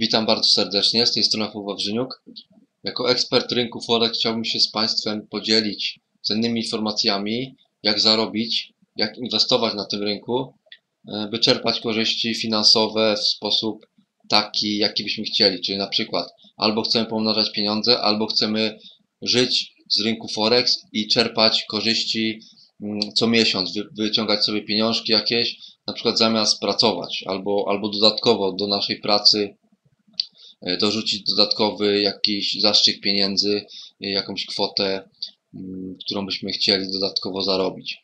Witam bardzo serdecznie, z tej strony Paweł Wawrzyniuk. Jako ekspert rynku Forex chciałbym się z Państwem podzielić cennymi informacjami, jak zarobić, jak inwestować na tym rynku, e, by czerpać korzyści finansowe w sposób taki, jaki byśmy chcieli. Czyli na przykład albo chcemy pomnażać pieniądze, albo chcemy żyć z rynku Forex i czerpać korzyści mm, co miesiąc, wyciągać sobie pieniążki jakieś, na przykład zamiast pracować, albo, albo dodatkowo do naszej pracy dorzucić dodatkowy jakiś zastrzyk pieniędzy, e, jakąś kwotę, mm, którą byśmy chcieli dodatkowo zarobić.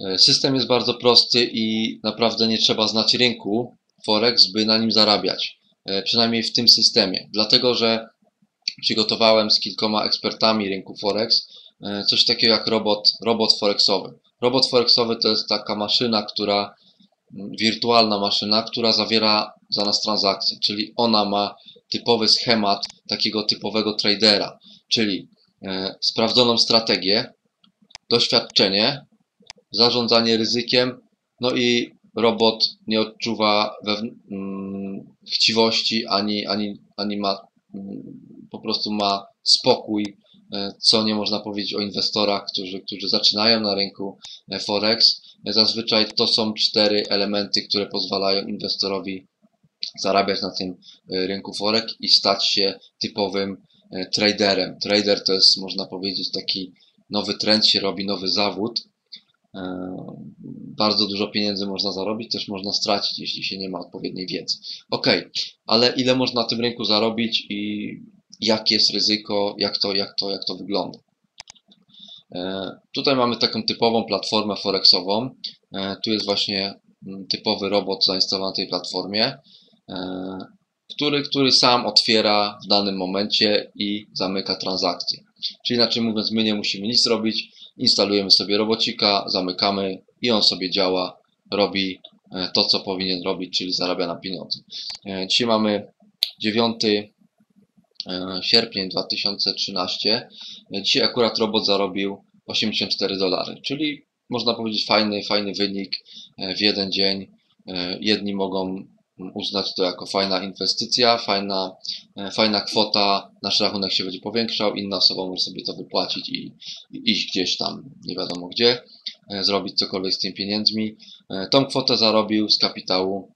E, system jest bardzo prosty i naprawdę nie trzeba znać rynku Forex, by na nim zarabiać. Przynajmniej w tym systemie. Dlatego, że przygotowałem z kilkoma ekspertami rynku Forex coś takiego jak robot, robot Forexowy. Robot Forexowy to jest taka maszyna, która wirtualna maszyna, która zawiera za nas transakcje, czyli ona ma typowy schemat takiego typowego tradera, czyli e, sprawdzoną strategię, doświadczenie, zarządzanie ryzykiem, no i robot nie odczuwa mm, chciwości ani, ani, ani ma mm, po prostu ma spokój, e, co nie można powiedzieć o inwestorach, którzy, którzy zaczynają na rynku e, Forex. Zazwyczaj to są cztery elementy, które pozwalają inwestorowi zarabiać na tym e, rynku Forex i stać się typowym e, traderem. Trader to jest, można powiedzieć, taki nowy trend się robi, nowy zawód. E, bardzo dużo pieniędzy można zarobić, też można stracić, jeśli się nie ma odpowiedniej wiedzy. Ok, ale ile można na tym rynku zarobić i jakie jest ryzyko, jak to, jak to, jak to wygląda? Tutaj mamy taką typową platformę forexową. Tu jest właśnie mm, typowy robot zainstalowany na tej platformie. E, który, który sam otwiera w danym momencie i zamyka transakcję. Czyli inaczej mówiąc, my nie musimy nic robić, instalujemy sobie robocika, zamykamy i on sobie działa, robi e, to, co powinien robić, czyli zarabia na pieniądze. E, dzisiaj mamy 9 sierpień 2013. Dzisiaj akurat robot zarobił 84 dolary, czyli można powiedzieć fajny, fajny wynik w jeden dzień. Jedni mogą uznać to jako fajna inwestycja, fajna, e, fajna kwota, nasz rachunek się będzie powiększał, inna osoba może sobie to wypłacić i, i iść gdzieś tam, nie wiadomo gdzie, e, zrobić cokolwiek z tymi pieniędzmi. E, tą kwotę zarobił z kapitału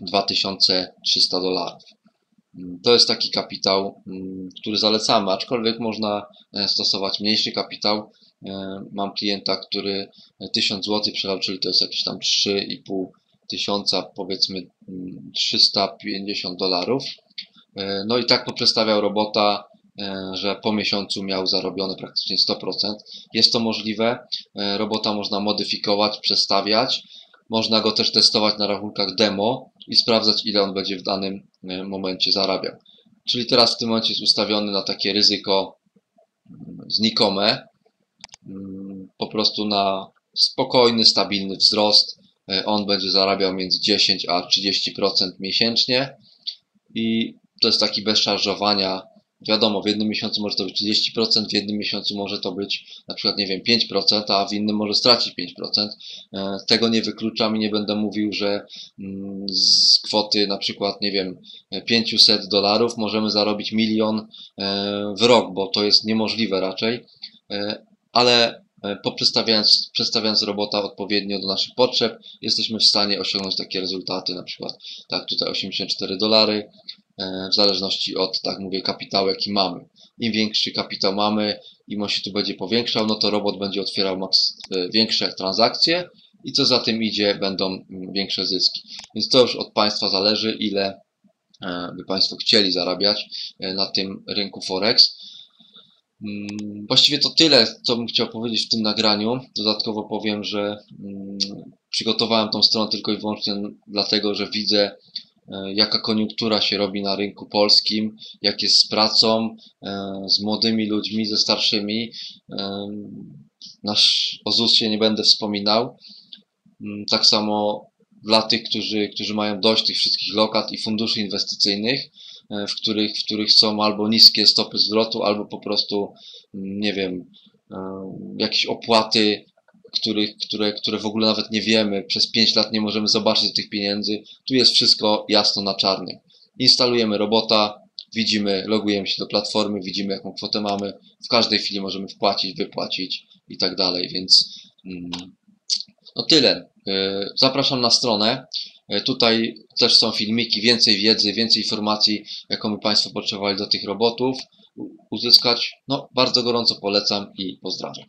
2300 dolarów. Mm, to jest taki kapitał, mm, który zalecamy, aczkolwiek można stosować mniejszy kapitał. Mam klienta, który 1000 zł przelał, czyli to jest jakieś tam 3,5 tysiąca, powiedzmy 350 mm, dolarów. E, no i tak poprzestawiał robota, e, że po miesiącu miał zarobione praktycznie 100%. Jest to możliwe. E, robota można modyfikować, przestawiać. Można go też testować na rachunkach demo i sprawdzać, ile on będzie w danym momencie zarabiał. Czyli teraz w tym momencie jest ustawiony na takie ryzyko mm, znikome, po prostu na spokojny, stabilny wzrost E, on będzie zarabiał między 10 a 30% miesięcznie i to jest taki bez szarżowania. Wiadomo, w jednym miesiącu może to być 30%, w jednym miesiącu może to być na przykład, nie wiem, 5%, a w innym może stracić 5%. E, tego nie wykluczam i nie będę mówił, że mm, z kwoty na przykład, nie wiem, 500 dolarów możemy zarobić milion e, w rok, bo to jest niemożliwe raczej, ale E, poprzestawiając przestawiając robota odpowiednio do naszych potrzeb, jesteśmy w stanie osiągnąć takie rezultaty, na przykład tak tutaj 84 dolary, e, w zależności od, tak mówię, kapitału jaki mamy. Im większy kapitał mamy, im on się tu będzie powiększał, no to robot będzie otwierał maks, e, większe transakcje i co za tym idzie, będą mm, większe zyski. Więc to już od Państwa zależy, ile by Państwo chcieli zarabiać na tym rynku Forex. Mm, właściwie to tyle, co bym chciał powiedzieć w tym nagraniu. Dodatkowo powiem, że mm, przygotowałem tą stronę tylko i wyłącznie dlatego, że widzę, e, jaka koniunktura się robi na rynku polskim, jak jest z pracą, e, z młodymi ludźmi, ze starszymi. E, nasz o ZUS-ie nie będę wspominał. Mm, tak samo dla tych, którzy, którzy mają dość tych wszystkich lokat i funduszy inwestycyjnych, w których, w których są albo niskie stopy zwrotu, albo po prostu, mm, nie wiem, e, jakieś opłaty, których, które, które w ogóle nawet nie wiemy, przez 5 lat nie możemy zobaczyć tych pieniędzy. Tu jest wszystko jasno na czarnym. instalujemy robota, widzimy, logujemy się do platformy, widzimy jaką kwotę mamy, w każdej chwili możemy wpłacić, wypłacić i tak dalej, więc mm, no tyle. E, zapraszam na stronę. E, tutaj też są filmiki, więcej wiedzy, więcej informacji, jaką by Państwo potrzebowali do tych robotów uzyskać. No, bardzo gorąco polecam i pozdrawiam.